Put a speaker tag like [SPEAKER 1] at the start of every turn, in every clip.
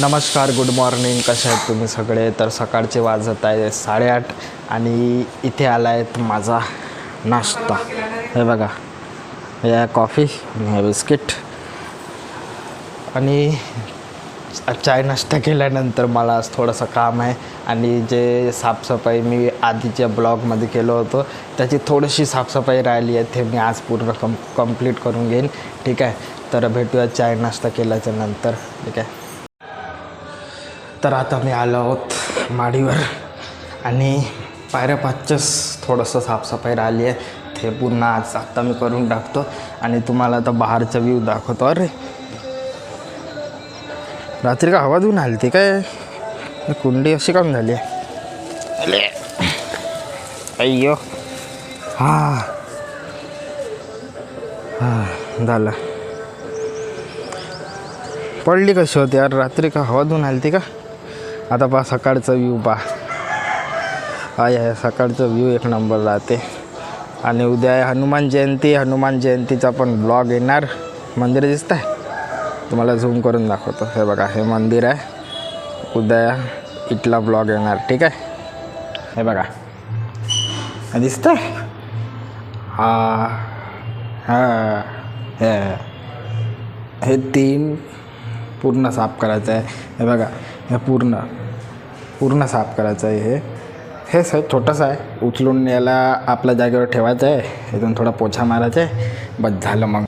[SPEAKER 1] नमस्कार good morning कसे आहेत तुम्ही सगळे? तर सकाळचे वाजत आहे साडेआठ आणि इथे आला आहेत माझा नाश्ता. हे बघा या कॉफी हे बिस्किट आणि चाय नाश्ता केल्यानंतर मला आज थोडंसं काम आहे. आणि जे साफसफाई मी आधीच्या ब्लॉगमध्ये केलं होतं त्याची थोडीशी साफसफाई राहिली आहे ते मी आज पूर्ण कम कंप्लीट करून घेईन. ठीक आहे? तर भेटूया चाय नाश्ता केल्याच्यानंतर. ठीक आहे? तर आता मी आलो आहोत माडीवर. आणि पायऱ्या पाचच थोडंसं साफसफाई राहिली आहे. ते पुन्हा आज आत्ता मी करून टाकतो. आणि तुम्हाला आता बाहेरचा व्ह्यू दाखवतो. अरे! रात्री का हवा देऊन आली ती काय कुंडी अशी काम झाली अले अय्यो. हां. हां झालं. पडली कशी होती यार? रात्री का हवा धुवून आली ती का? आता पहा सकाळचा व्ह्यू पहा. आय आहे सकाळचा व्ह्यू एक नंबर राहते. आणि उद्या आहे हनुमान जयंती. हनुमान जयंतीचा पण ब्लॉग येणार. मंदिर दिसत आहे तुम्हाला झूम करून दाखवतो. हे बघा हे मंदिर आहे. उद्या इथला ब्लॉग येणार ठीक आहे? हे बघा. हे दिसतंय? हा हां हे. हे तीन पूर्ण साफ करायचं आहे. हे बघा हे पूर्ण पूर्ण साफ करायचं आहे हे. हे सर छोटंसं आहे. उचलून याला आपल्या जागेवर ठेवायचं आहे. इथून थोडा पोछा मारायचा आहे. बस झालं मग.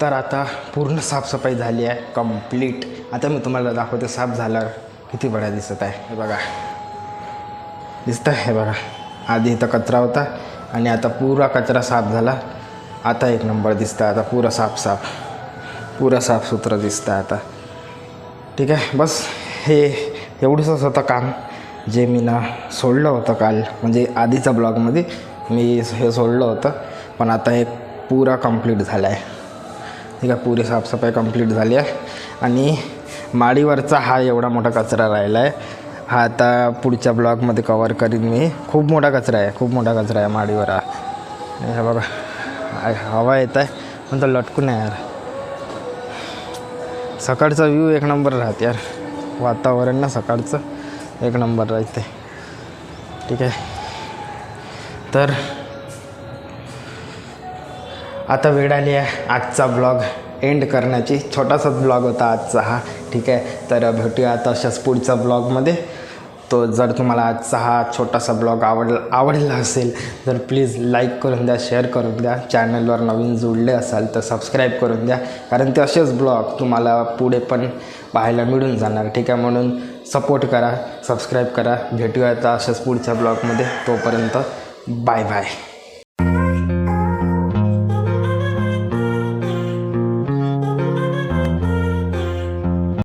[SPEAKER 1] तर आता पूर्ण साफसफाई झाली आहे कंप्लीट आता मी तुम्हाला दाखवते साफ झाल्यावर किती बड्या दिसत आहे. हे बघा. दिसतं आहे हे बघा. आधी इथं कचरा होता आणि आता पुरा कचरा साफ झाला. आता एक नंबर दिसतं आता पुरं साफ साफ. पुरं साफसुथरं दिसतं आता. ठीक आहे? बस हे एवढंच होतं काम जे मी ना सोडलं होतं काल. म्हणजे आधीच्या ब्लॉगमध्ये मी हे सोडलं होतं. पण आता हे पुरा कंप्लीट झालं आहे ठीक आहे पुरी साफसफाई कंप्लीट झाली आहे. आणि माडीवरचा हा एवढा मोठा कचरा राहिला आहे हा आता पुढच्या ब्लॉगमध्ये कवर करीन मी. खूप मोठा कचरा आहे खूप मोठा कचरा आहे माडीवर हा. बघा हवा येत आहे. पण तो लटकून आहे यार. सकाळचा व्ह्यू एक नंबर राहते यार. वातावरण ना सकाळचं एक नंबर राहते. ठीक आहे. तर आता वेळ आली आहे आजचा ब्लॉग एंड करण्याची. छोटासाच ब्लॉग होता आजचा हा. ठीक आहे तर भेटूया आता अशाच पुढच्या ब्लॉगमध्ये तो जर तुम्हाला आजचा हा छोटासा ब्लॉग आवड आवडला असेल तर प्लीज लाईक करून द्या शेअर करून द्या. चॅनलवर नवीन जुळले असाल तर सबस्क्राईब करून द्या. कारण ते असेच ब्लॉग तुम्हाला पुढे पण पाहायला मिळून जाणार. ठीक आहे म्हणून सपोर्ट करा सबस्क्राईब करा. भेटूया आता अशाच पुढच्या ब्लॉगमध्ये तोपर्यंत बाय बाय